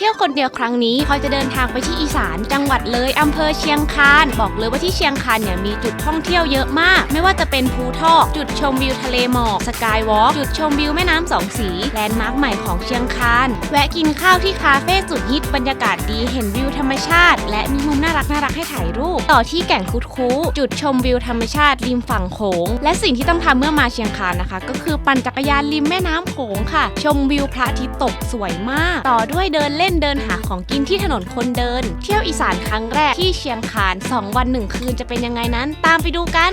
เที่ยวคนเดียวครั้งนี้พลอยจะเดินทางไปที่อีสาน จังหวัดเลยอำเภอเชียงคานบอกเลยว่าที่เชียงคานเนี่ยมีจุดท่องเที่ยวเยอะมาก ไม่ว่าจะเป็นภูทอกจุดชมวิวทะเลหมอกสกายวอล์กจุดชมวิวแม่น้ำสองสีแลนด์มาร์คใหม่ของเชียงคานแวะกินข้าวที่คาเฟ่สุดฮิตบรรยากาศดีเห็นวิวธรรมชาติ และมีมุมน่ารักน่ารักให้ถ่ายรูป ต่อที่แก่งคุดคูจุดชมวิวธรรมชาติริมฝั่งโขงและสิ่งที่ต้องทำเมื่อมาเชียงคานนะคะ ก็คือปั่นจักรยานริมแม่น้ำโขงค่ะ ชมวิวพระอาทิตย์ตกสวยมาก ต่อด้วยเดินเล่นเดินหาของกินที่ถนนคนเดิน เที่ยวอีสานครั้งแรกที่เชียงคาน 2 วัน 1 คืนจะเป็นยังไงนั้น ตามไปดูกัน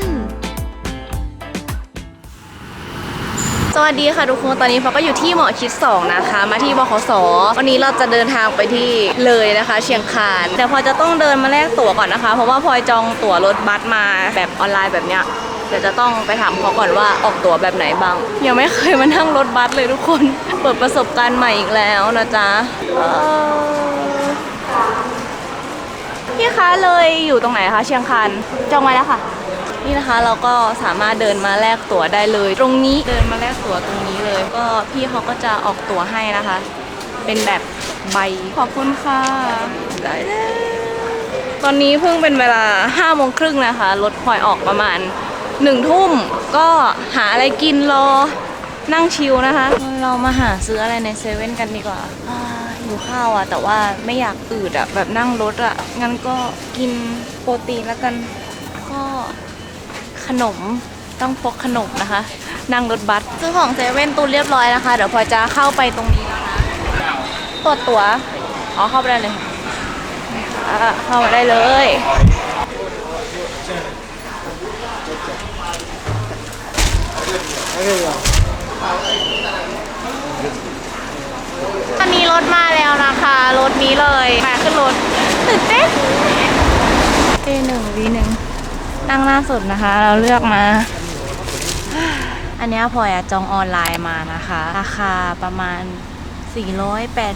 สวัสดีค่ะทุกคน ตอนนี้เราก็อยู่ที่หมอชิด2นะคะ มาที่บขส วันนี้เราจะเดินทางไปที่เลยนะคะ เชียงคาน แต่พอจะต้องเดินมาแลกตั๋วก่อนนะคะ เพราะว่าพลอยจองตั๋วรถบัสมาแบบออนไลน์แบบเนี้ย ดี๋ยวจะต้องไปถามเขาก่อนว่าออกตั๋วแบบไหนบ้าง ยังไม่เคยมานั่งรถบัสเลยทุกคน เปิดประสบการณ์ใหม่อีกแล้วนะจ๊ะเอ่อพี่คะเลยอยู่ตรงไหนคะเชียงคานจองไว้แล้วค่ะ นี่นะคะเราก็สามารถเดินมาแลกตั๋วได้เลย ตรงนี้เดินมาแลกตั๋วตรงนี้เลย ก็พี่เขาก็จะออกตั๋วให้นะคะ เป็นแบบใบขอบคุณค่ะได้แล้วตอนนี้เพิ่งเป็นเวลา5้าโมงครึ่งนะคะรถพลอยออกประมาณ หนึ่งทุ่มก็หาอะไรกินรอนั่งชิลนะคะ เรามาหาซื้ออะไรในเซเว่นกันดีกว่าอ่าหิวข้าวอะ แต่ว่าไม่อยากอืดอะ แบบนั่งรถอะ งั้นก็กินโปรตีนแล้วกัน ก็ขนมต้องพกขนมนะคะ นั่งรถบัสซื้อของเซเว่นตูนเรียบร้อยนะคะ เดี๋ยวพอจะเข้าไปตรงนี้แล้วนะตรวจตั๋ว อ๋อเข้าไปได้เลย เข้ามาได้เลย ตอนนี้รถมาแล้วนะคะ รถนี้เลยมาขึ้นรถตื่นเต้น A1 V1 นั่งหน้าสุดนะคะ เราเลือกมา อันนี้พลอยอะจองออนไลน์มานะคะ ราคาประมาณ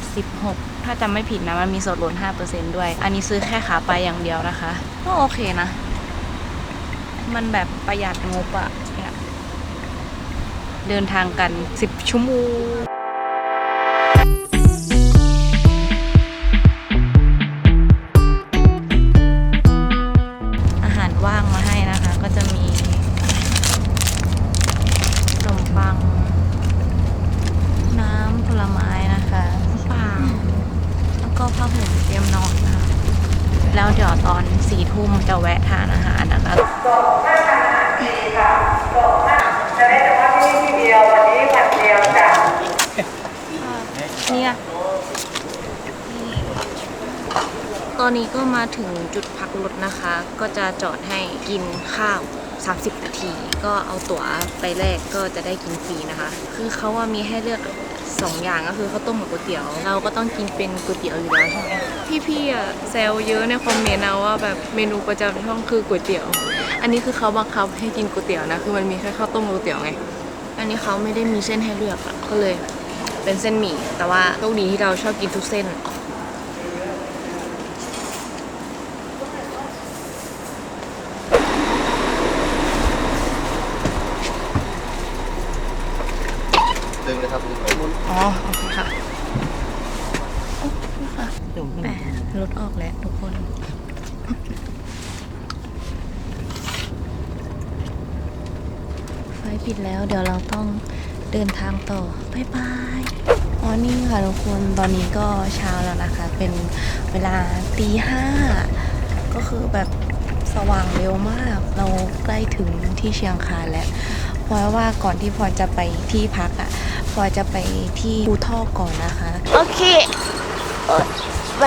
486 ถ้าจำไม่ผิดนะ มันมีส่วนลด5%ด้วย อันนี้ซื้อแค่ขาไปอย่างเดียวนะคะ ก็โอเคนะ มันแบบประหยัดงบอะ เนี่ยเดินทางกัน 10 ชั่วโมงอาหารว่างมาให้นะคะก็จะมีขนมปังน้ำผลไม้นะคะน้ำเปล่าแล้วก็ผ้าห่มเตรียมนอนนะคะแล้วเดี๋ยวตอนสี่ทุ่มจะแวะทานอาหารนะคะจะได้เฉพาะที่นี่ที่เดียววันนี้วันเดียวจ้ะ เนี่ย ตอนนี้ก็มาถึงจุดพักรถนะคะ ก็จะจอดให้กินข้าว 30 นาที ก็เอาตั๋วไปแลกก็จะได้กินฟรีนะคะ คือเขาว่ามีให้เลือกสองอย่างก็คือข้าวต้มกับก๋วยเตี๋ยว เราก็ต้องกินเป็นก๋วยเตี๋ยวอยู่แล้วใช่ไหมพี่ๆอะแซวเยอะในคอมเมนต์นะว่าแบบเมนูประจำช่องคือก๋วยเตี๋ยว อันนี้คือเขาบังคับให้กินก๋วยเตี๋ยวนะ คือมันมีแค่ข้าวต้มก๋วยเตี๋ยวไง อันนี้เขาไม่ได้มีเส้นให้เลือกอะก็เลย เป็นเส้นหมี่ แต่ว่าโชคดีที่เราชอบกินทุกเส้น ดึงเลยครับดึงไปมุนอ๋อโอเคค่ะแหมรถออกแล้วทุกคน ไฟปิดแล้วเดี๋ยวเราต้อง เดินทางต่อบายบายอ๋อนี่ค่ะทุกคนตอนนี้ก็เช้าแล้วนะคะ เป็นเวลาตีห้าก็คือแบบสว่างเร็วมาก เราใกล้ถึงที่เชียงคานแล้วเพราะว่าก่อนที่พอจะไปที่พักอะ่ะ พอจะไปที่ภูทอกก่อนนะคะ โอเคเออไป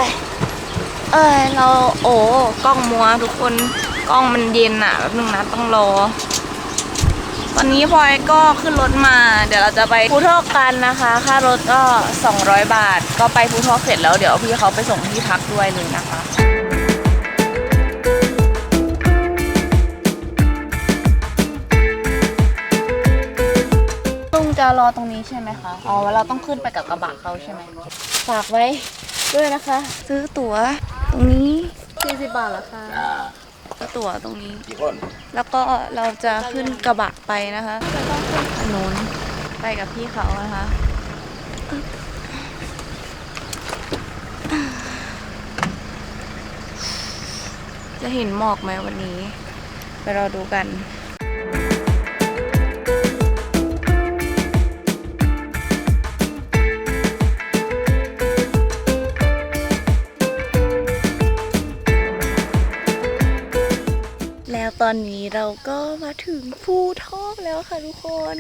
เออเราโอ้กล้องมัวทุกคนกล้องมันเย็นอะแป๊บนึงนะต้องรอ อนนี้พลอยก็ขึ้นรถมา เดี๋ยวเราจะไปภูทอกกันนะคะ ค่ารถก็ 200 บาท ก็ไปภูทอกเสร็จแล้วเดี๋ยวพี่เขาไปส่งที่พักด้วยเลยนะคะลุงจะรอตรงนี้ใช่ไหมคะ อ๋อเราต้องขึ้นไปกับกระบะเขาใช่ไหมฝากไว้ด้วยนะคะ ซื้อตั๋วตรงนี้40บาทแล้วค่ะ็ตั๋วตรงนี้ กี่คนแล้วก็เราจะขึ้นกระบะไปนะคะอันนู้นไปกับพี่เขานะคะ จะเห็นหมอกไหมวันนี้ ไปรอดูกัน ตอนนี้เราก็มาถึงภูทอกแล้วค่ะทุกคน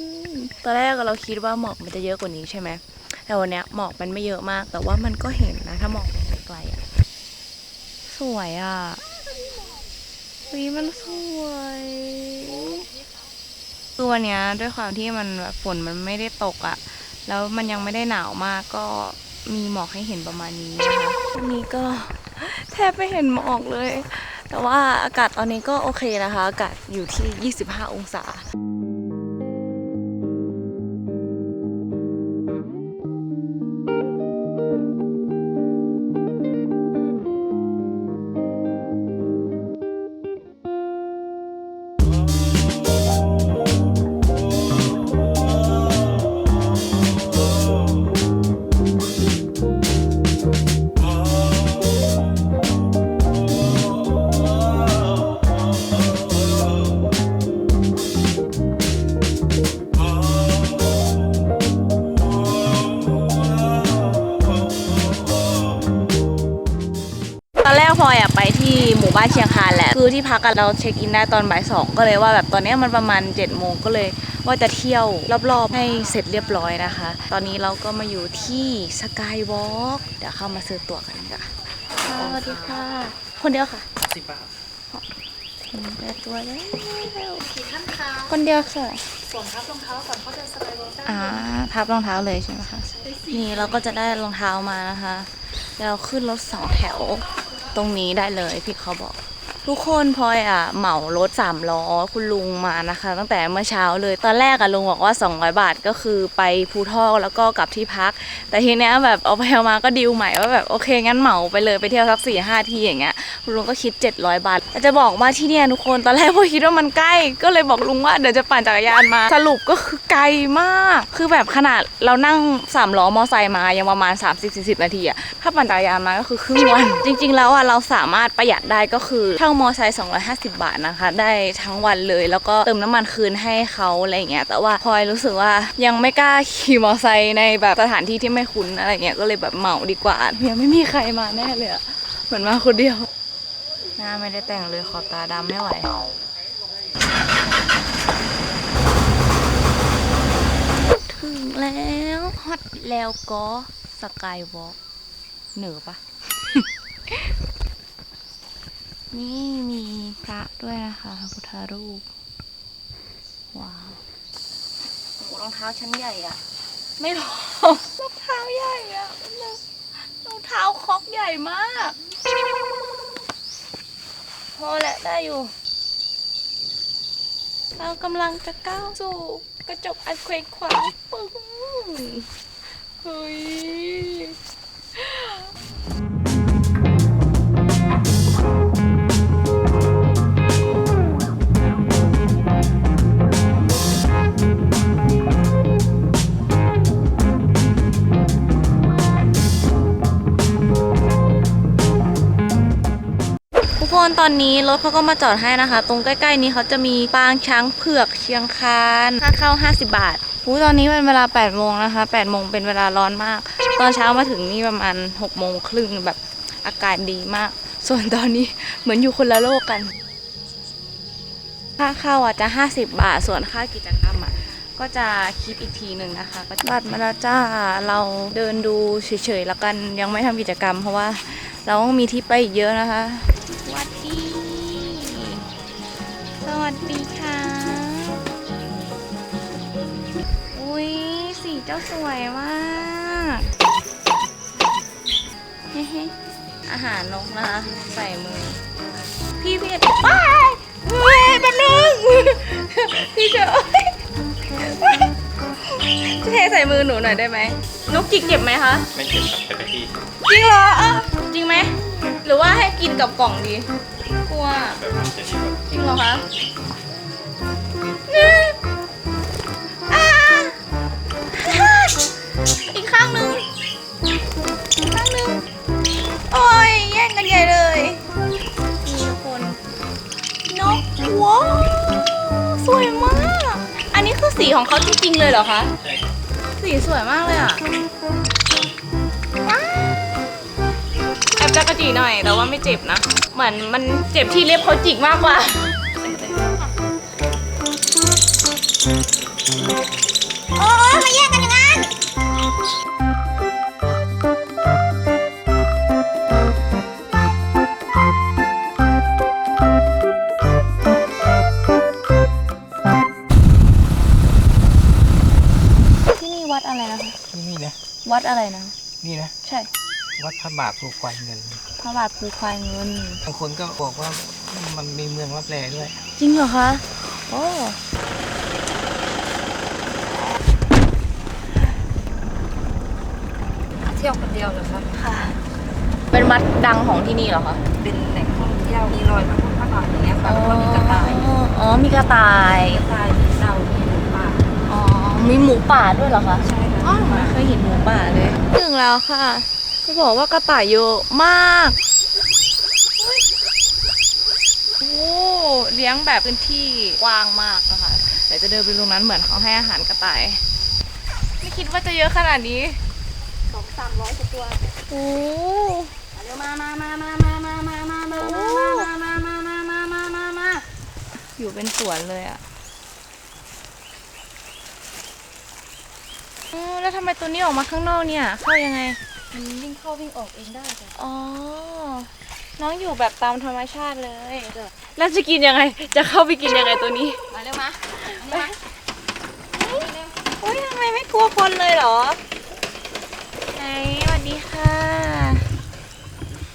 ตอนแรกเราคิดว่าหมอกมันจะเยอะกว่านี้ใช่ไหม แต่วันเนี้ยหมอกมันไม่เยอะมาก แต่ว่ามันก็เห็นนะ ถ้ามองไปไกลๆอะ สวยอะวีมันสวยคือวันเนี้ยด้วยความที่มันแบบฝนมันไม่ได้ตกอะ แล้วมันยังไม่ได้หนาวมากก็มีหมอกให้เห็นประมาณนี้นะคะวันนี้ก็แทบไม่เห็นหมอกเลย แต่ว่าอากาศตอนนี้ก็โอเคนะคะ อากาศอยู่ที่ 25 องศา บ้านเชียงคานแหละ คือที่พักกันเราเช็คอินได้ตอนบ่ายสองก็เลยว่าแบบตอนเนี้ยมันประมาณ7จ็ดโมงก็เลยว่าจะเที่ยวรอบๆ ให้เสร็จเรียบร้อยนะคะ ตอนนี้เราก็มาอยู่ที่สกายวอล์กเดี๋ยวเข้ามาซื้อตั๋วกันดีกว่าสวัสดีค่ะ คนเดียวค่ะสิบบาทถึงแต่ตัวแล้วกี่ท่านคะคนเดียวค่ะสวมทับรองเท้าก่อนเขาจะสกายวอล์กอ่าทับรองเท้าเลยใช่ไหมคะนี่เราก็จะได้รองเท้ามานะคะ แล้วเราขึ้นรถสองแถว ตรงนี้ได้เลยพี่เขาบอก ทุกคนพลอยอะเหมารถสามล้อคุณลุงมานะคะ ตั้งแต่เมื่อเช้าเลยตอนแรกอะลุงบอกว่า 200 บาทก็คือไปภูทอกแล้วก็กลับที่พัก แต่ทีเนี้ยแบบเอาไปเอามาก็ดีลใหม่ว่าแบบโอเคงั้นเหมาไปเลยไปเที่ยวสักสี่ห้าทีอย่างเงี้ยคุณลุงก็คิด 700 บาทจะบอกว่าที่เนี่ยทุกคนตอนแรกพลอยคิดว่ามันใกล้ ก็เลยบอกลุงว่าเดี๋ยวจะปั่นจักรยานมา สรุปก็คือไกลมาก คือแบบขนาดเรานั่งสามล้อมอไซค์มายังประมาณ 30-40 นาทีอะถ้าปั่นจักรยานมาก็คือครึ่งวันจริง ๆ แล้วอะเราสามารถประหยัดได้ก็คือมอไซค์250 บาทนะคะ ได้ทั้งวันเลยแล้วก็เติมน้ำมันคืนให้เขาอะไรอย่างเงี้ยแต่ว่าพลอยรู้สึกว่ายังไม่กล้าขี่มอไซค์ในแบบสถานที่ที่ไม่คุ้นอะไรเงี้ยก็เลยแบบเหมาดีกว่ายังไม่มีใครมาแน่เลยอะเหมือนมาคนเดียวหน้าไม่ได้แต่งเลยขอบตาดำไม่ไหวถึงแล้วฮอตแล้วก็สกายวอล์กเหนือปะ นี่มีพระด้วยนะคะพระพุทธรูป ว้าวโอ้รองเท้าชั้นใหญ่อะไม่หรอกรองเท้าใหญ่อะรองเท้าคอกใหญ่มาก พอแหละได้อยู่ เรากำลังจะก้าวสู่กระจกอันเคว้งคว้างปึ้งเฮ้ย ตอนนี้รถเขาก็มาจอดให้นะคะ ตรงใกล้ ๆ นี้เขาจะมีปางช้างเผือกเชียงคานค่าเข้า 50 บาทอู้ตอนนี้เป็นเวลา8โมงนะคะ8โมงเป็นเวลาร้อนมาก ตอนเช้ามาถึงนี่ประมาณ6โมงครึ่งแบบอากาศดีมาก ส่วนตอนนี้เหมือนอยู่คนละโลกกัน ค่าเข้าอะจะ 50 บาท ส่วนค่ากิจกรรมอะก็จะคิดอีกทีหนึ่งนะคะก็บัตรมาแล้วจ้าเราเดินดูเฉยๆแล้วกันยังไม่ทำกิจกรรม เพราะว่าเราต้องมีที่ไปอีกเยอะนะคะ สดีค่ะ อุ้ยสีเจ้าสวยมากเฮ้ๆอาหารนกนะคะใส่มือ พี่พี่ติดป้ายเฮ้ยแป๊บนึงพี่เจอจะเทใส่มือหนูหน่อยได้ไหมนกจิกเจ็บไหมคะ ไม่เจ็บครับแต่ตะกี้จริงเหรอ จริงไหม หรือว่าให้กินกับกล่องดี วจริงเหรอคะอีกข้างหนึ่งข้างหนึ่งโอ้ยแย่งกันใหญ่เลยนี่ทุกคนนกว้าวสวยมาก อันนี้คือสีของเขาจริงๆเลยเหรอคะสีสวยมากเลยอะแอบจักรดีหน่อยแต่ว่าไม่เจ็บนะ เหมือนมันเจ็บที่เล็บเขาจิกมากกว่า โอ้ยมาแยกกันอย่างนั้น ที่นี่วัดอะไรนะคะ นี่นะ วัดอะไรนะ นี่นะ ใช่ วัดพระบาทภูควายเงิน พระบาทภูควายเงิน บางคนก็บอกว่ามันมีเมืองรับแลด้วย จริงเหรอคะ โอ้ เที่ยวคนเดียวเหรอคะ ค่ะ เป็นวัดดังของที่นี่เหรอคะเป็นแหล่งท่องเที่ยวมีรอยพระพุทธพระบาทอย่างเงี้ยค่ะแล้วก็มีกระต่ายอ๋อ มีกระต่าย กระต่ายมีเต่ามีหมูป่าอ๋อ มีหมูป่าด้วยเหรอคะ ใช่ค่ะ อ๋อไม่เคยเห็นหมูป่าเลย ถึงแล้วค่ะ จะบอกว่ากระต่ายเยอะมาก โอ้เลี้ยงแบบพื้นที่กว้างมากนะคะ เดี๋ยวจะเดินไปตรงนั้นเหมือนเขาให้อาหารกระต่าย ไม่คิดว่าจะเยอะขนาดนี้สองสามร้อยตัวโอ้เร็วมามามามามามามามามามามามามามามามามามาอยู่เป็นสวนเลยอะแล้วทำไมตัวนี้ออกมาข้างนอกเนี่ย เข้ายังไง มันวิ่งเข้าวิ่งออกเองได้จ้ะอ๋อ น้องอยู่แบบตามธรรมชาติเลย แล้วจะกินยังไง จะเข้าไปกินยังไงตัวนี้ มาเร็วมาโอ้ยทำไมไม่กลัวคนเลยเหรอ ไหนสวัสดีค่ะ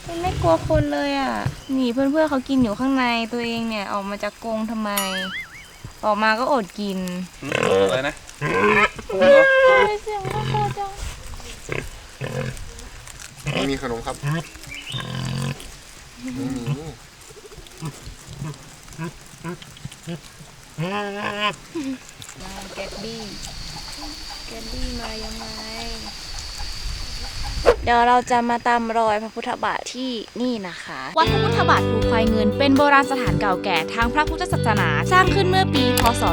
มันไม่กลัวคนเลยอะนี่เพื่อนๆเขากินอยู่ข้างในตัวเองเนี่ยออกมาจากกรงทำไม ออกมาก็อดกิน อะไรนะ เสียงน่ากลัวจัง ไมีขนมครับไม่มีแกดดี้แกดดี้มายังไง เดี๋ยวเราจะมาตามรอยพระพุทธบาทที่นี่นะคะ วัดพระพุทธบาทภูควายเงิน เป็นโบราณสถานเก่าแก่ทางพระพุทธศาสนา สร้างขึ้นเมื่อปี พศ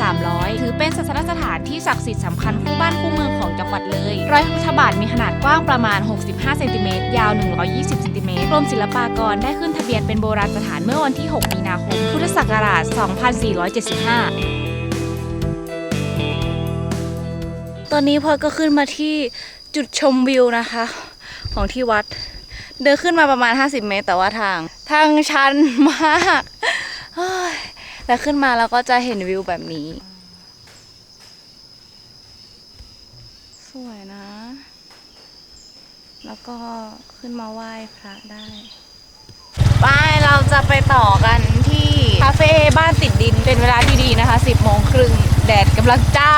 2300 ถือเป็นศาสนสถานที่ศักดิ์สิทธิ์สำคัญคู่บ้านคู่เมืองของจังหวัดเลย รอยพระพุทธบาทมีขนาดกว้างประมาณ 65 เซนติเมตร ยาว 120 เซนติเมตร กรมศิลปากรได้ขึ้นทะเบียนเป็นโบราณสถานเมื่อวันที่ 6 มีนาคม พุทธศักราช 2475 ตอนนี้พลอยก็ขึ้นมาที่ จุดชมวิวนะคะ ของที่วัด เดินขึ้นมาประมาณ 50 เมตร แต่ว่าทาง ทางชันมากแล้วขึ้นมาแล้วก็จะเห็นวิวแบบนี้ สวยนะ แล้วก็ขึ้นมาไหว้พระได้ไปเราจะไปต่อกันที่คาเฟ่บ้านติดดินเป็นเวลาที่ดีนะคะ 10โมงครึ่งแดดกำลังจ้า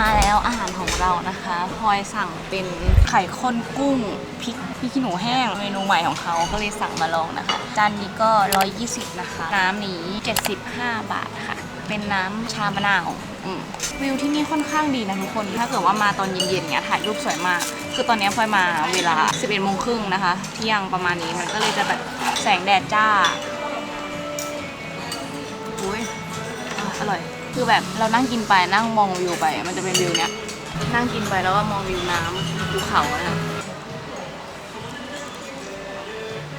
มาแล้วอาหารของเรานะคะพลอยสั่งเป็นไข่ข้นกุ้งพริกพริกขี้หนูแห้งเมนูใหม่ของเขาก็เลยสั่งมาลองนะคะ จานนี้ก็ 120 นะคะ น้ำนี้ 75 บาทค่ะ เป็นน้ำชามะนาววิวที่นี่ค่อนข้างดีนะทุกคน ถ้าเกิดว่ามาตอนเย็นๆเนี้ยถ่ายรูปสวยมาก คือตอนนี้พลอยมาเวลา 11โมงครึ่งนะคะ เที่ยงประมาณนี้มันก็เลยจะแบบแสงแดดจ้า คือแบบเรานั่งกินไปนั่งมองวิวไป มันจะเป็นวิวเนี้ย นั่งกินไปแล้วก็มองวิวน้ำภูเขาอะนะ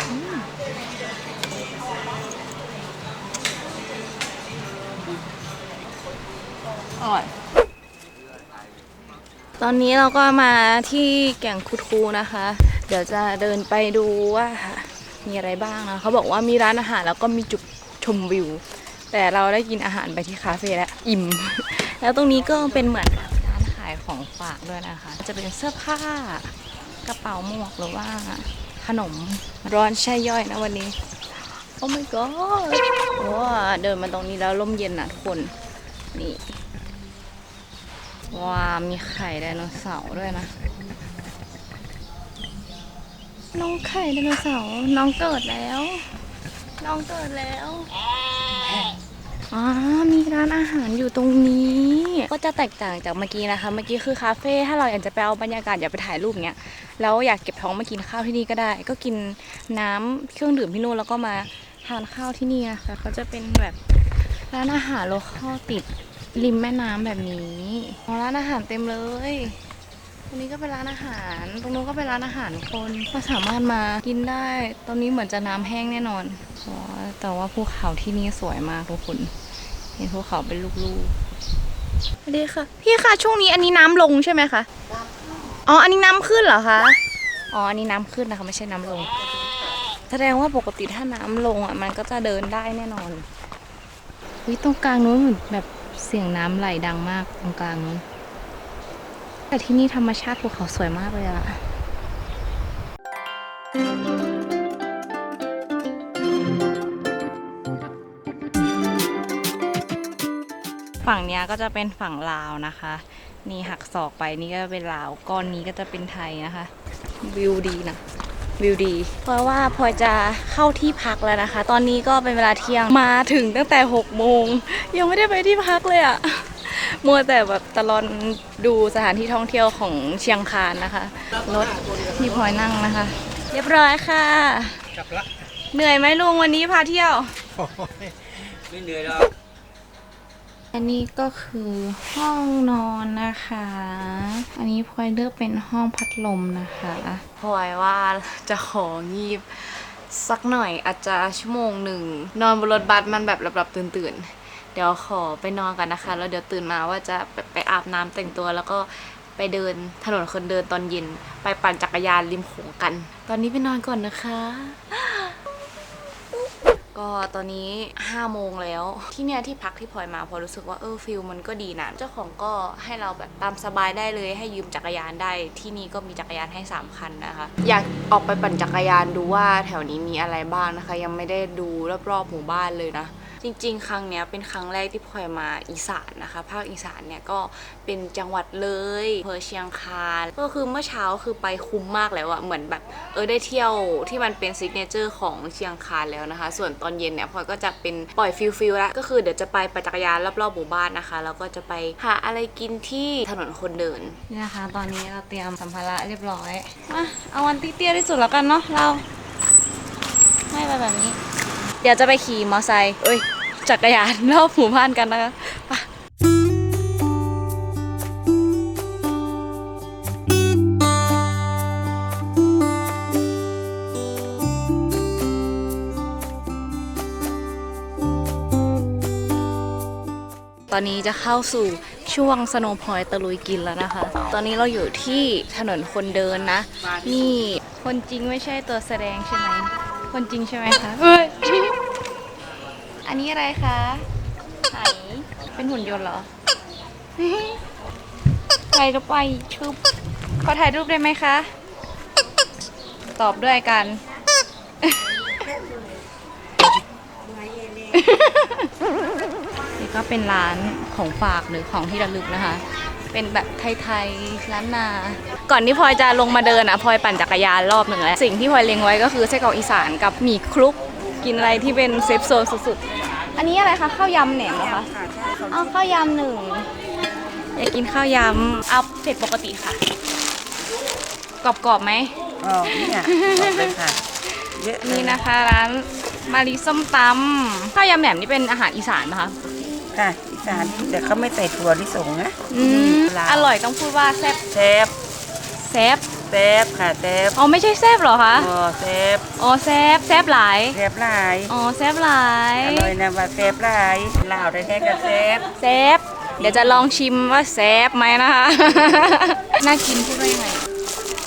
อืมอร่อย ตอนนี้เราก็มาที่แก่งคุดคูนะคะ เดี๋ยวจะเดินไปดูว่ามีอะไรบ้างนะ เขาบอกว่ามีร้านอาหารแล้วก็มีจุดชมวิว แต่เราได้กินอาหารไปที่คาเฟ่แล้วอิ่ม แล้วตรงนี้ก็เป็นเหมือนร้านขายของฝากด้วยนะคะ จะเป็นเสื้อผ้ากระเป๋าหมวกหรือว่าขนมร้อนแช่ย่อยนะวันนี้ โอ้ my god ว้าเดินมาตรงนี้แล้วร่มเย็นนะทุกคน นี่ว้ามีไข่ไดโนเสาร์ด้วยนะ น้องไข่ไดโนเสาร์น้องเกิดแล้ว น้องเกิดแล้ว อ๋อมีร้านอาหารอยู่ตรงนี้ ก็จะแตกต่างจากเมื่อกี้นะคะ เมื่อกี้คือคาเฟ่ถ้าเราอยากจะไปเอาบรรยากาศอยากไปถ่ายรูปเงี้ยแล้วอยากเก็บท้องมากินข้าวที่นี่ก็ได้ ก็กินน้ำเครื่องดื่มที่นู่นแล้วก็มาทานข้าวที่นี่นะคะเขาจะเป็นแบบร้านอาหารโลคอลติดริมแม่น้ำแบบนี้ร้านอาหารเต็มเลย ตรงนี้ก็เป็นร้านอาหาร ตรงนู้นก็เป็นร้านอาหารคน ก็สามารถมากินได้ ตอนนี้เหมือนจะน้ำแห้งแน่นอนอ๋อแต่ว่าภูเขาที่นี่สวยมากทุกคน เห็นภูเขาเป็นลูกๆสวัสดีค่ะ พี่คะช่วงนี้อันนี้น้ำลงใช่ไหมคะ อ๋อ อันนี้น้ำขึ้นเหรอคะ อ๋อ อันนี้น้ำขึ้นนะคะไม่ใช่น้ำลง แสดงว่าปกติถ้าน้ำลงอะมันก็จะเดินได้แน่นอนวิตรงกลางนู้นเหมือนแบบเสียงน้ำไหลดังมากตรงกลางนู้น แต่ที่นี่ธรรมชาติภูเขาสวยมากเลยอะฝั่งเนี้ยก็จะเป็นฝั่งลาวนะคะ นี่หักศอกไปนี่ก็เป็นลาวก้อนนี้ก็จะเป็นไทยนะคะ วิวดีนะวิวดี เพราะว่าพอจะเข้าที่พักแล้วนะคะ ตอนนี้ก็เป็นเวลาเที่ยงมาถึงตั้งแต่6โมงยังไม่ได้ไปที่พักเลยอะ มัวแต่แบบตลอนดูสถานที่ท่องเที่ยวของเชียงคานนะคะรถที่พลอยนั่งนะคะ เรียบร้อยค่ะกลับละเหนื่อยไหมลุงวันนี้พาเที่ยวโอ้ยไม่เหนื่อยหรอกอันนี้ก็คือห้องนอนนะคะ อันนี้พลอยเลือกเป็นห้องพัดลมนะคะพลอยว่าจะของีบสักหน่อยอาจจะชั่วโมงหนึ่ง นอนบนรถบัสมันแบบหลับๆตื่นๆ เดี๋ยวขอไปนอนกันนะคะ แล้วเดี๋ยวตื่นมาว่าจะไปไปอาบน้ำแต่งตัว แล้วก็ไปเดินถนนคนเดินตอนเย็น ไปปั่นจักรยานริมโขงกัน ตอนนี้ไปนอนก่อนนะคะ ก็ตอนนี้5โมงแล้ว ที่เนี่ยที่พักที่พลอยมาพอรู้สึกว่าเออฟิลมันก็ดีนะเจ้าของก็ให้เราแบบตามสบายได้เลย ให้ยืมจักรยานได้ ที่นี่ก็มีจักรยานให้3คันนะคะ อยากออกไปปั่นจักรยานดูว่าแถวนี้มีอะไรบ้างนะคะ ยังไม่ได้ดูรอบๆหมู่บ้านเลยนะ จริง ๆ ครั้งเนี้ยเป็นครั้งแรกที่พลอยมาอีสานนะคะ ภาคอีสานเนี่ยก็เป็นจังหวัดเลยเภอเชียงคานก็คือเมื่อเช้าคือไปคุ้มมากแล้วอะเหมือนแบบเออได้เที่ยวที่มันเป็นซิกเนเจอร์ของเชียงคานแล้วนะคะ ส่วนตอนเย็นเนี่ยพลอยก็จะเป็นปล่อยฟิลฟิลละก็คือเดี๋ยวจะไปปั่นจักรยานรอบๆหมู่บ้านนะคะแล้วก็จะไปหาอะไรกินที่ถนนคนเดินนี่นะคะ ตอนนี้เราเตรียมสัมภาระเรียบร้อยมาเอาวันเตี้ยที่สุดแล้วกันเนาะเราให้ไปแบบนี้ เดี๋ยวจะไปขี่มอไซค์เอ้ยจักรยานรอบหมู่บ้านกันนะคะไปตอนนี้จะเข้าสู่ช่วงสโนว์พอยตะลุยกินแล้วนะคะ ตอนนี้เราอยู่ที่ถนนคนเดินนะ นี่คนจริงไม่ใช่ตัวแสดงใช่ไหม คนจริงใช่ไหมคะเฮ้ย อันนี้อะไรคะไหนเป็นหุ่นยนต์เหรอถ่ายรูปไปชุบขอถ่ายรูปได้ไหมคะ ตอบด้วยกัน นี่ก็เป็นร้านของฝากหรือของที่ระลึกนะคะ เป็นแบบไทยๆร้านนา ก่อนที่พลอยจะลงมาเดินอะพลอยปั่นจักรยานรอบหนึ่งแล้ว สิ่งที่พลอยเล็งไว้ก็คือไส้กรอกอีสานกับหมี่คลุก กินอะไรที่เป็นเซฟโซนสุดๆ อันนี้อะไรคะข้าวยำแหนมเหรอคะเอาข้าวยำหนึ่งอยากกินข้าวยำเอาเผ็ดปกติค่ะ กรอบๆไหมอ๋อเนี่ยบอกเลยค่ะเยอะเลยนี่นะคะร้านมารีส้มตำข้าวยำแหนมนี่เป็นอาหารอีสานนะคะค่ะอีสานแต่เขาไม่ใส่ถั่วลิสงนะอืมอร่อยต้องพูดว่าแซ่บแซบแซ่บ แซบค่ะแซบอ๋อไม่ใช่แซ่บเหรอคะอ๋อแซบอ๋อแซ่บแซ่บหลายแซบหลายอ๋อแซ่บหลายอร่อยนะว่าแซบหลายลาวแท้ๆกับแซบแซ่บเดี๋ยวจะลองชิมว่าแซ่บไหมนะคะ น่ากินพูดว่ายังไง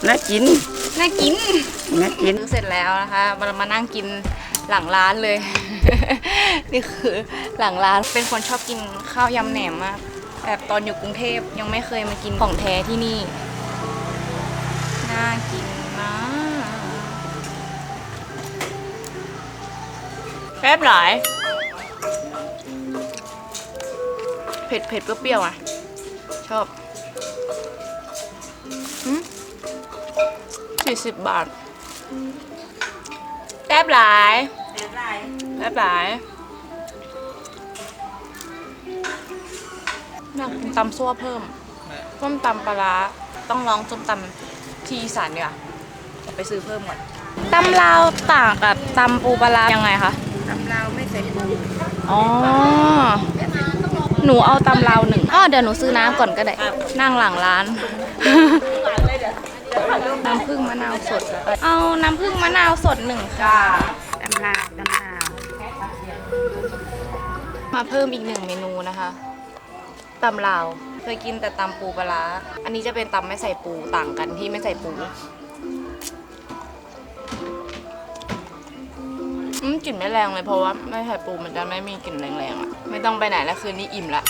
น่ากินน่ากินน่ากินซื้อเสร็จแล้วนะคะมามานั่งกินหลังร้านเลย นี่คือหลังร้านเป็นคนชอบกินข้าวยำแหนมมากแบบตอนอยู่กรุงเทพยังไม่เคยมากินของแท้ที่นี่ น่ากินมากแซ่บหลายเผ็ดเผ็ดเปรี้ยวอะ ชอบสี่สิบบาทแซ่บหลายแซบหลายแซ่บหลายอยากกินตำซั่วเพิ่มส้มตำปลาร้าต้องลองส้มตำ ที่อีสานเนี่ยไปซื้อเพิ่มก่อนตำลาวต่างกับตำปูปลาร้ายังไงคะตำลาวไม่ใส่ปูอ๋อหนูเอาตำลาวหนึ่งอ๋อเดี๋ยวหนูซื้อน้ำก่อนก็ได้ นั่งหลังร้าน น้ำผึ้งมะนาวสดแล้วก็เอาน้ำผึ้งมะนาวสดหนึ่งค่ะตำลาวตำลาวมาเพิ่มอีกหนึ่งเมนูนะคะตำลาวเค ยกินแต่ตำปูปลาร้าอันนี้จะเป็นตำไม่ใส่ปูต่างกันที่ไม่ใส่ปูอืมกลิ่นไม่แรงเลยเพราะว่าไม่ใส่ปูมันจะไม่มีกลิ่นแรงๆอะไม่ต้องไปไหนแล้วคืนนี้อิ่มละ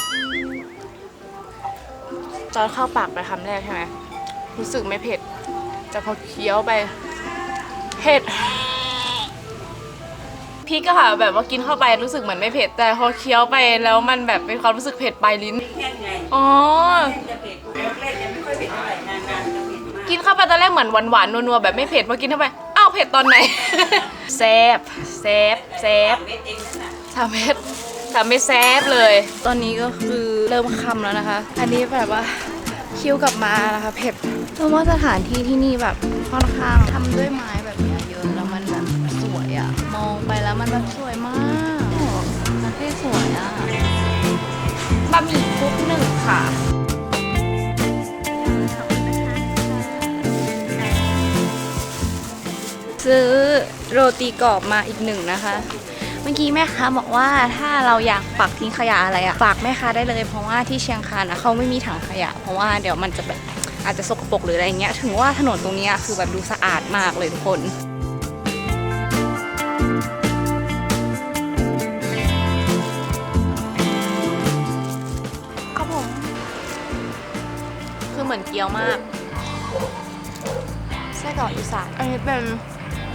ตอนเข้าปากไปคำแรกใช่ไหมรู้สึกไม่เผ็ดแต่พอเคี้ยวไป เผ็ด พริกอะค่ะ แบบว่ากินเข้าไปรู้สึกเหมือนไม่เผ็ดแต่พอเคี้ยวไปแล้วมันแบบเป็นความรู้สึกเผ็ดปลายลิ้นอ๋อกินเข้าไปตอนแรกเหมือนหวานๆนัวๆแบบไม่เผ็ดพอกินเข้าไปอ้าวเผ็ดตอนไหน แซบแซบแซบสามเม็ดสามเม็ดแซบเลย ตอนนี้ก็คือเริ่มค่ำแล้วนะคะ อันนี้แบบว่าคิ้วกลับมานะคะเผ็ดเพราะว่าสถานที่ที่นี่แบบค่อนข้างทำด้วยไม้ มันแบบสวยมากประเทศสวยอะบะหมี่คุกหนึ่งค่ะซื้อโรตีกรอบมาอีกหนึ่งนะคะ เมื่อกี้แม่ค้าบอกว่าถ้าเราอยากปักทิ้งขยะอะไรอะฝากแม่ค้าได้เลย เพราะว่าที่เชียงคานอะเขาไม่มีถังขยะ เพราะว่าเดี๋ยวมันจะแบบอาจจะสกปรกหรืออะไรเงี้ย ถึงว่าถนนตรงนี้คือแบบดูสะอาดมากเลยทุกคน เหมือนเกี๊ยวมากไส้กรอกอีสานอันนี้เป็น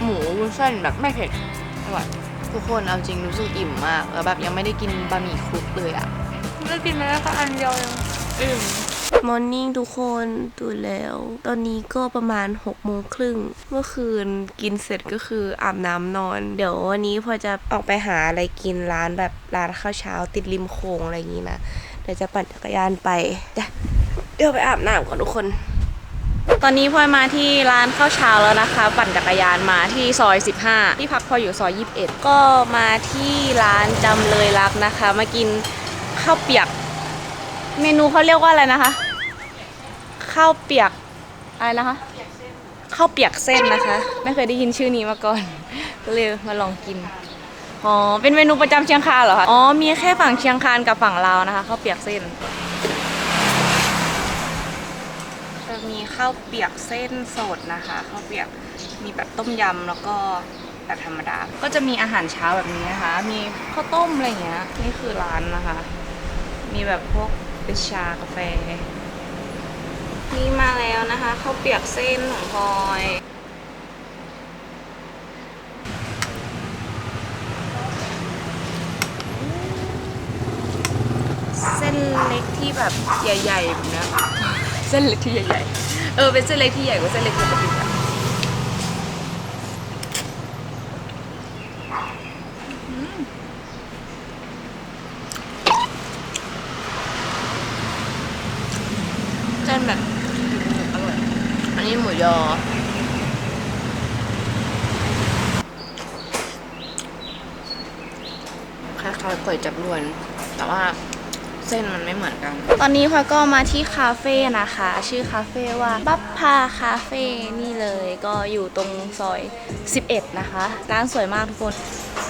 หมูวุ้นเส้นแบบไม่เผ็ดอร่อยทุกคนเอาจริงรู้สึกอิ่มมากแล้วแบบยังไม่ได้กินบะหมี่คลุกเลยอะได้กินไปแล้วค่ะอันเดียวยังอิ่มมอร์นิ่งทุกคนตื่นแล้ว ตอนนี้ก็ประมาณ6กโมงครึ่ง เมื่อคืนกินเสร็จก็คืออาบน้ำนอน เดี๋ยววันนี้พอจะออกไปหาอะไรกินร้านแบบร้านข้าวเช้าติดริมโขงอะไรอย่างนี้นะ เดี๋ยวจะปั่นจักรยานไปเดี๋ยว เดี๋ยวไปอาบน้ำก่อนทุกคน ตอนนี้พลอยมาที่ร้านข้าวเช้าแล้วนะคะ ปั่นจักรยานมาที่ซอย 15 ที่พักพลอยอยู่ซอย 21 ก็มาที่ร้านจำเลยรักนะคะ มากินข้าวเปียก เมนูเขาเรียกว่าอะไรนะคะ ข้าวเปียกอะไรนะคะข้าวเปียกเส้นนะคะ ไม่เคยได้ยินชื่อนี้มาก่อนก็เลยมาลองกินอ๋อเป็นเมนูประจำเชียงคานเหรอคะอ๋อมีแค่ฝั่งเชียงคานกับฝั่งลาวนะคะข้าวเปียกเส้น จะ มีข้าวเปียกเส้นสดนะคะข้าวเปียกมีแบบต้มยำแล้วก็แบบธรรมดา ก็จะมีอาหารเช้าแบบนี้นะคะ มีข้าวต้มอะไรเงี้ยนี่คือร้านนะคะ มีแบบพวกเป็นชากาแฟ นี่มาแล้วนะคะข้าวเปียกเส้นของพลอยเส้นเล็กที่แบบใหญ่ๆแบบนี้ เส้นเล็กที่ใหญ่ๆ เออเป็นเส้นเล็กที่ใหญ่กว่าเส้นเล็กปกติอะเส้นแบบอร่อยอันนี้หมูยอ คล้ายๆก๋วยจับยวน แต่ว่า เส้นมันไม่เหมือนกัน ตอนนี้พลอยก็มาที่คาเฟ่นะคะ ชื่อคาเฟ่ว่าบัพพาคาเฟ่นี่เลยก็อยู่ตรงซอย 11 นะคะ ร้านสวยมากทุกคน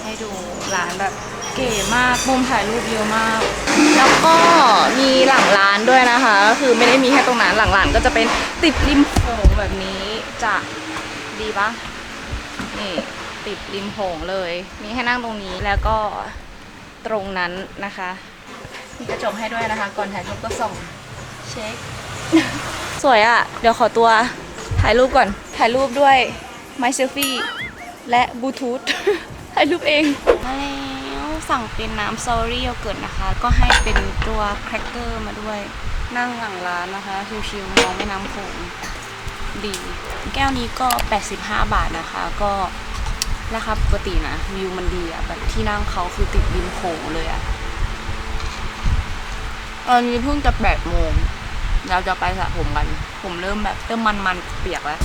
ให้ดูร้านแบบเก๋มากมุมถ่ายรูปเยอะมาก แล้วก็มีหลังร้านด้วยนะคะก็คือไม่ได้มีแค่ตรงนั้นหลังร้านก็จะเป็นติดริมโขงแบบนี้จะดีปะนี่ติดริมโขงเลย มีให้นั่งตรงนี้แล้วก็ตรงนั้นนะคะ มีกระจกให้ด้วยนะคะ ก่อนถ่ายรูปก็ส่องเช็ค สวยอะ่ะ เดี๋ยวขอตัวถ่ายรูปก่อน ถ่ายรูปด้วยไมเซลฟี่และบลูทูธ ถ่ายรูปเองมาแล้วสั่งเป็นน้ำซอรี่โยเกิร์ตนะคะ ก็ให้เป็นตัวแครกเกอร์มาด้วย นั่งหลังร้านนะคะ ชิวๆมองแม่น้ำโขงดี แก้วนี้ก็ 85 บาทนะคะ ก็ราคาปกตินะ วิวมันดีอะแบบที่นั่งเขาคือติดริมโขงเลยอะ ตอนนี้เพิ่งจะแปดโมง เราจะไปสระผมกัน ผมเริ่มแบบเริ่มมันมันๆเปียกแล้ว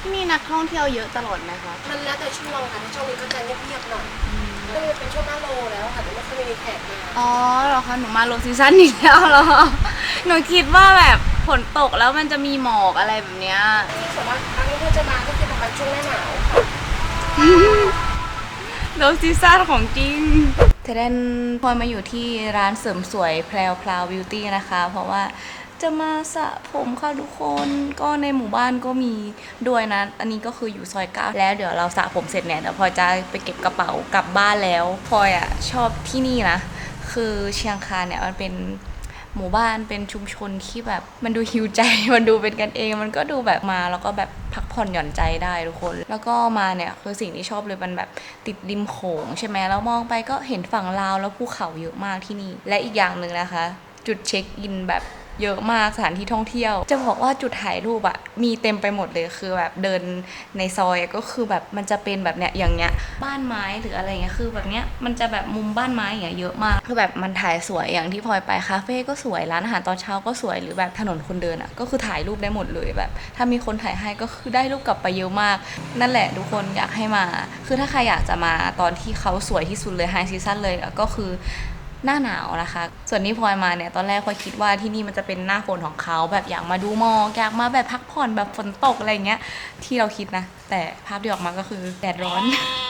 ที่นี่นักท่องเที่ยวเยอะตลอดไหมคะ มันแล้วแต่ช่วงค่ะช่วงนี้ก็จะเงียบๆหน่อยก็เลยเป็นช่วงหน้าโลแล้วค่ะแต่ไม่ค่อยมีแขกมาอ๋อเหรอคะหนูมาโลซีซั่นอีกแล้วเหรอ หนูคิดว่าแบบฝนตกแล้วมันจะมีหมอกอะไรแบบเนี้ยที่ส่วนมากครั้งนี้ถ้าจะมาก็คือประ มาณช่วงหน้าหนาวค่ะโลซีซั่นของจริง เทเดนพลอยมาอยู่ที่ร้านเสริมสวยแพลวพลาวบิวตี้นะคะ เพราะว่าจะมาสระผมค่ะทุกคนก็ในหมู่บ้านก็มีด้วยนะ อันนี้ก็คืออยู่ซอยเก้าแล้วเดี๋ยวเราสระผมเสร็จเนี่ยเดี๋ยวพลอยจะไปเก็บกระเป๋ากลับบ้านแล้วพลอยอะชอบที่นี่นะ คือเชียงคานเนี่ยมันเป็น หมู่บ้านเป็นชุมชนที่แบบ มันดูฮิวใจ มันดูเป็นกันเอง มันก็ดูแบบมาแล้วก็แบบพักผ่อนหย่อนใจได้ทุกคน แล้วก็มาเนี่ยคือสิ่งที่ชอบเลยมันแบบติดริมโขงใช่ไหมแล้วมองไปก็เห็นฝั่งลาวแล้วภูเขาเยอะมากที่นี่ และอีกอย่างหนึ่งนะคะ จุดเช็คอินแบบ เยอะมากสถานที่ท่องเที่ยว จะบอกว่าจุดถ่ายรูปอะมีเต็มไปหมดเลยคือแบบเดินในซอยก็คือแบบมันจะเป็นแบบเนี้ยอย่างเงี้ยบ้านไม้หรืออะไรเงี้ยคือแบบเนี้ยมันจะแบบมุมบ้านไม้อย่างเงี้ยเยอะมากคือแบบมันถ่ายสวยอย่างที่พลอยไปคาเฟ่ก็สวยร้านอาหารตอนเช้าก็สวยหรือแบบถนนคนเดินอะก็คือถ่ายรูปได้หมดเลยแบบ ถ้ามีคนถ่ายให้ก็คือได้รูปกลับไปเยอะมาก นั่นแหละทุกคนอยากให้มา คือถ้าใครอยากจะมาตอนที่เขาสวยที่สุดเลยไฮซีซั่นเลยก็คือ หน้าหนาวนะคะ ส่วนนี้พลอยมาเนี่ยตอนแรกพลอยคิดว่าที่นี่มันจะเป็นหน้าฝนของเขาแบบอยากมาดูหมอกอยากมาแบบพักผ่อนแบบฝนตกอะไรเงี้ยที่เราคิดนะ แต่ภาพที่ออกมาก็คือแดดร้อน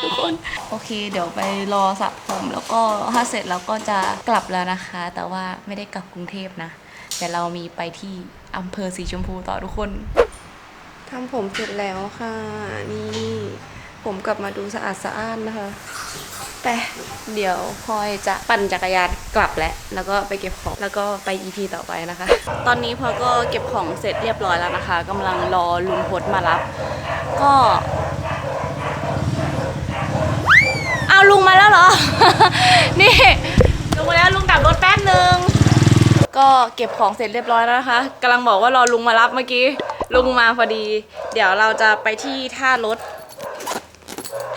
ทุกคนโอเค เดี๋ยวไปรอสระผมแล้วก็ถ้าเสร็จแล้วก็จะกลับแล้วนะคะ แต่ว่าไม่ได้กลับกรุงเทพนะ แต่เรามีไปที่อำเภอสีชมพูต่อทุกคนทำผมเสร็จแล้วค่ะ นี่ ผมกลับมาดูสะอาดสะอ้านนะคะ แต่เดี๋ยวพลอยจะปั่นจักรยานกลับแล้วแล้วก็ไปเก็บของแล้วก็ไป EP ต่อไปนะคะ ตอนนี้พลอยก็เก็บของเสร็จเรียบร้อยแล้วนะคะกำลังรอลุงพดมารับ ก็เอาลุงมาแล้วเหรอ นี่ลุงมาแล้วลุงกลับรถแป๊บนึง ก็เก็บของเสร็จเรียบร้อยแล้วนะคะกำลังบอกว่ารอลุงมารับเมื่อกี้ ลุงมาพอดี เดี๋ยวเราจะไปที่ท่ารถ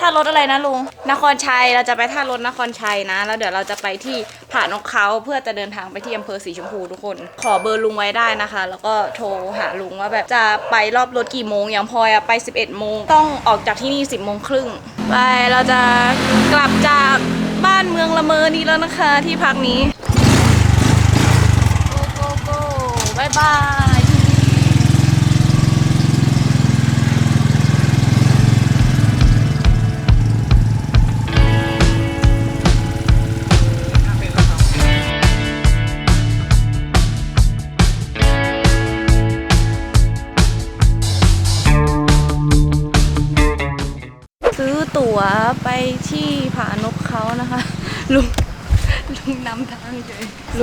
ท่ารถอะไรนะลุง นครชัย เราจะไปท่ารถนครชัยนะ แล้วเดี๋ยวเราจะไปที่ผ่านนกเขาเพื่อจะเดินทางไปที่อำเภอสีชมพูทุกคน ขอเบอร์ลุงไว้ได้นะคะ แล้วก็โทรหาลุงว่าแบบจะไปรอบรถกี่โมง อย่างพลอยอะไป 11โมง ต้องออกจากที่นี่ 10โมงครึ่ง ไป เราจะกลับจากบ้านเมืองละเมอนี้แล้วนะคะที่พักนี้ โกโกโกบายบาย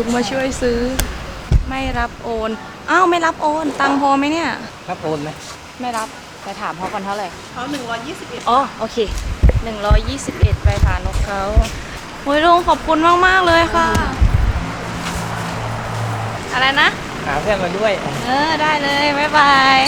ลยลุงมาช่วยซื้อ ไม่รับโอน อ้าวไม่รับโอน ตังค์พอไหมเนี่ยครับโอนไหมไม่รับไปถามเขาก่อนเท่าไหร่เขาหนึ่งร้อยยี่สิบเอ็ดอ๋อโอเคหนึ่งร้อยยี่สิบเอ็ดไปผานกเขาโอ้ยลุงขอบคุณมากมาก ๆ เลยค่ะ อะไรนะ หาเพื่อนมาด้วย เออ ได้เลย บ๊ายบาย